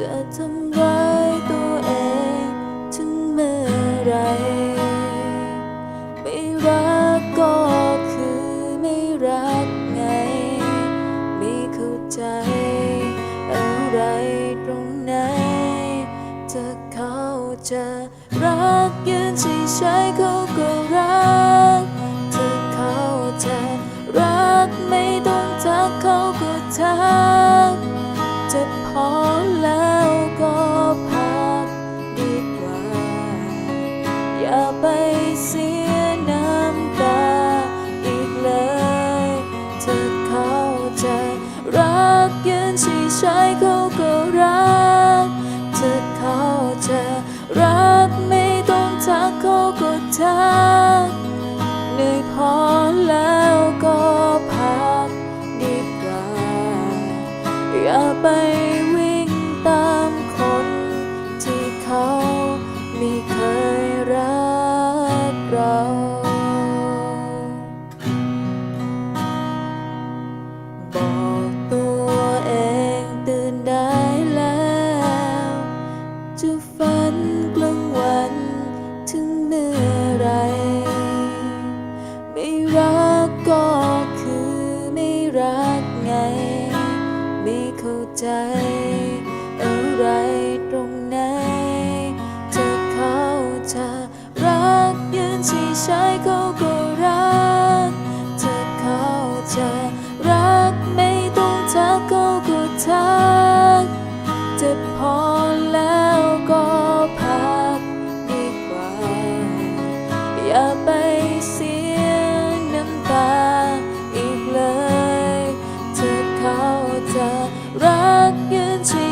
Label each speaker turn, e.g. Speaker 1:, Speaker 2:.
Speaker 1: จะทำร้ายตัวเองถึงเมื่อไรไม่รักก็คือไม่รักไง ไม่เข้าใจอะไรตรงไหนถ้าเขาจะรักยืนเใช้เขาก็รักถ้าเขาจะรักไม่ต้องทักเขาก็ทัก จะรักยืนชี้ใช้เขาก็รักเธอเขาจะรักไม่ต้องทักเขาก็ทัก รักไง ไม่เข้าใจ อะไรตรงไหนจะเขาจะรักยืนชี้ใช้เขาก็รักเธอเขาจะรักไม่ต้องทักเขาก็ทักจะพอแล้วก็พักดีกว่า อย่าไป 전.